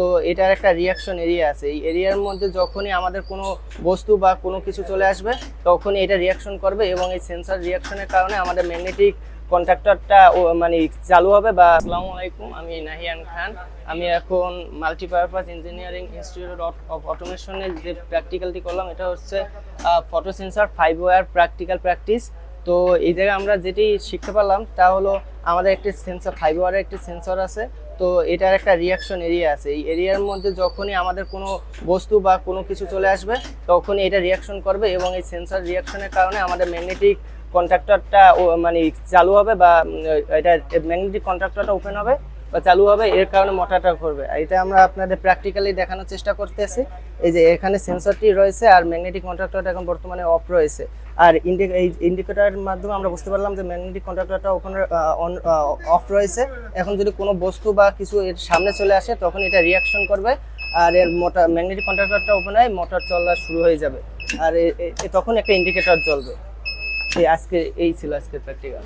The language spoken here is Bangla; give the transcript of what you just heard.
তো এটার একটা রিয়াকশন এরিয়া আছে। এই এরিয়ার মধ্যে যখনই আমাদের কোনো বস্তু বা কোনো কিছু চলে আসবে, তখনই এটা রিয়াকশন করবে এবং এই সেন্সর রিয়াকশনের কারণে আমাদের ম্যাগনেটিক কন্ট্রাক্টরটা মানে চালু হবে বা আসসালামু আলাইকুম, আমি নাহিয়ান খান। আমি এখন মাল্টিপারপাস ইঞ্জিনিয়ারিং ইনস্টিটিউট অফ অটোমেশনের যে প্র্যাকটিক্যালটি করলাম, এটা হচ্ছে photo sensor five wire practical practice তো এই জায়গায় আমরা যেটি শিখতে পারলাম তা হলো, আমাদের একটি সেন্সর ফাইভ ওয়ারের একটি সেন্সর আছে। তো এটার একটা রিয়াকশন এরিয়া আছে। এই এরিয়ার মধ্যে যখনই আমাদের কোনো বস্তু বা কোনো কিছু চলে আসবে, তখনই এটা রিয়াকশন করবে এবং এই সেন্সর রিয়াকশনের কারণে আমাদের ম্যাগনেটিক কন্ট্রাক্টরটা মানে চালু হবে বা এটা ম্যাগনেটিক কন্ট্রাক্টরটা ওপেন হবে। বা চালু হবে, এর কারণে মোটরটা করবে আর এটা আমরা আপনাদের প্র্যাকটিক্যালি দেখানোর চেষ্টা করতেছি। এই যে এখানে সেন্সরটি রয়েছে আর ম্যাগনেটিক কন্ট্রাক্টরটা এখন বর্তমানে অফ রয়েছে। আর ইন্ডি- এই ইন্ডিকেটরের মাধ্যমে আমরা বুঝতে পারলাম যে ম্যাগনেটিক কন্ট্রাক্টরটা ওখানে অন অফ রয়েছে। এখন যদি কোনো বস্তু বা কিছু এর সামনে চলে আসে, তখন এটা রিয়াকশন করবে। আর এর মোটর ম্যাগনেটিক কন্ট্রাক্টরটা ওপেন হয় মোটর চলা শুরু হয়ে যাবে। আর তখন একটা ইন্ডিকেটর জ্বলবে। এই আজকে, এই ছিল আজকের প্র্যাকটিক্যাল